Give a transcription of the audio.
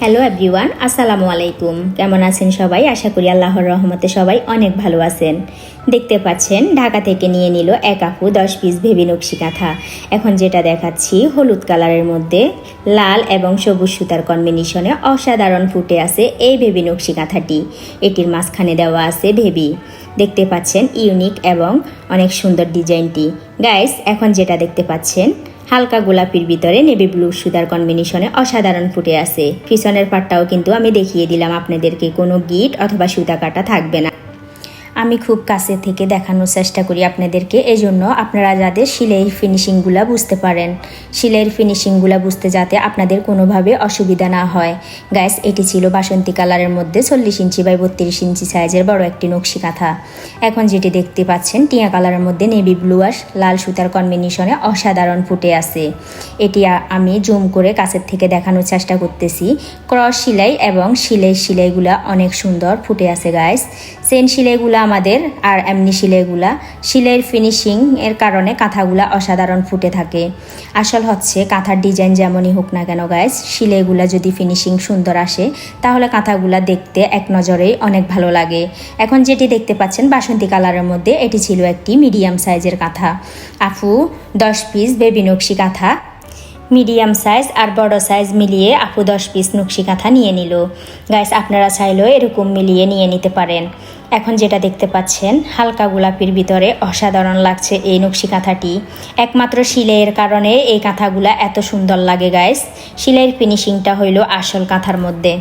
Hello everyone আসসালামু আলাইকুম। কেমন আছেন সবাই? আশা করি আল্লাহর রহমতে সবাই অনেক ভালো আছেন। দেখতে পাচ্ছেন, ঢাকা থেকে নিয়ে নিল এক আপু দশ পিস ভেবি নকশি কাঁথা। এখন যেটা দেখাচ্ছি, হলুদ কালারের মধ্যে লাল এবং সবুজ সুতার কম্বিনেশনে অসাধারণ ফুটে আছে এই ভেবি নকশি কাঁথাটি। এটির মাঝখানে দেওয়া আছে ভেবি দেখতে পাচ্ছেন ইউনিক এবং অনেক সুন্দর ডিজাইনটি গাইস এখন যেটা দেখতে পাচ্ছেন হালকা গোলাপির ভিতরে নেভি ব্লু সুতার কম্বিনেশনে অসাধারণ ফুটে আছে। পিছনের পাটটাও কিন্তু আমি দেখিয়ে দিলাম, আপনাদেরকে কোনো গিট অথবা সুতা কাটা থাকবে না। আমি খুব কাছে থেকে দেখানোর চেষ্টা করি আপনাদেরকে। এজন্য আপনারা যাদের সিলাইয়ের ফিনিশিংগুলো বুঝতে পারেন, সিলাইয়ের ফিনিশিংগুলো বুঝতে যাতে আপনাদের কোনোভাবে অসুবিধা না হয়। গ্যাস এটি ছিল বাসন্তী কালারের মধ্যে চল্লিশ ইঞ্চি বাই বত্রিশ ইঞ্চি সাইজের বড় একটি নকশি কাঁথা। এখন যেটি দেখতে পাচ্ছেন, টিয়া কালারের মধ্যে নেভি ব্লু আর লাল সুতার কম্বিনেশনে অসাধারণ ফুটে আছে। এটি আমি জুম করে কাছের থেকে দেখানোর চেষ্টা করতেছি। ক্রস সিলাই এবং সিলাই সেলাইগুলা অনেক সুন্দর ফুটে আছে গাইস সেন সেলাইগুলা আমাদের আর এমনি সেলাইগুলা সেলাইয়ের ফিনিশিং এর কারণে কাঁথাগুলা অসাধারণ ফুটে থাকে। আসল হচ্ছে কাঁথার ডিজাইন যেমনই হোক না কেন গাইস সেলাইগুলা যদি ফিনিশিং সুন্দর আসে, তাহলে কাঁথাগুলা দেখতে এক নজরেই অনেক ভালো লাগে। এখন যেটি দেখতে পাচ্ছেন বাসন্তী কালারের মধ্যে, এটি ছিল একটি মিডিয়াম সাইজের কাঁথা। আফু দশ পিস বেবি নকশি কাঁথা। মিডিয়াম সাইজ আর বড় সাইজ মিলিয়ে আপু দশ পিস নকশি কাঁথা নিয়ে নিল। গাইস আপনারা চাইলেও এরকম মিলিয়ে নিয়ে নিতে পারেন। এখন যেটা দেখতে পাচ্ছেন, হালকা গোলাপির ভিতরে অসাধারণ লাগছে এই নকশি কাঁথাটি। একমাত্র সিলাইয়ের কারণে এই কাঁথাগুলা এত সুন্দর লাগে গাইস সিলাইয়ের ফিনিশিংটা হইল আসল কাঁথার মধ্যে।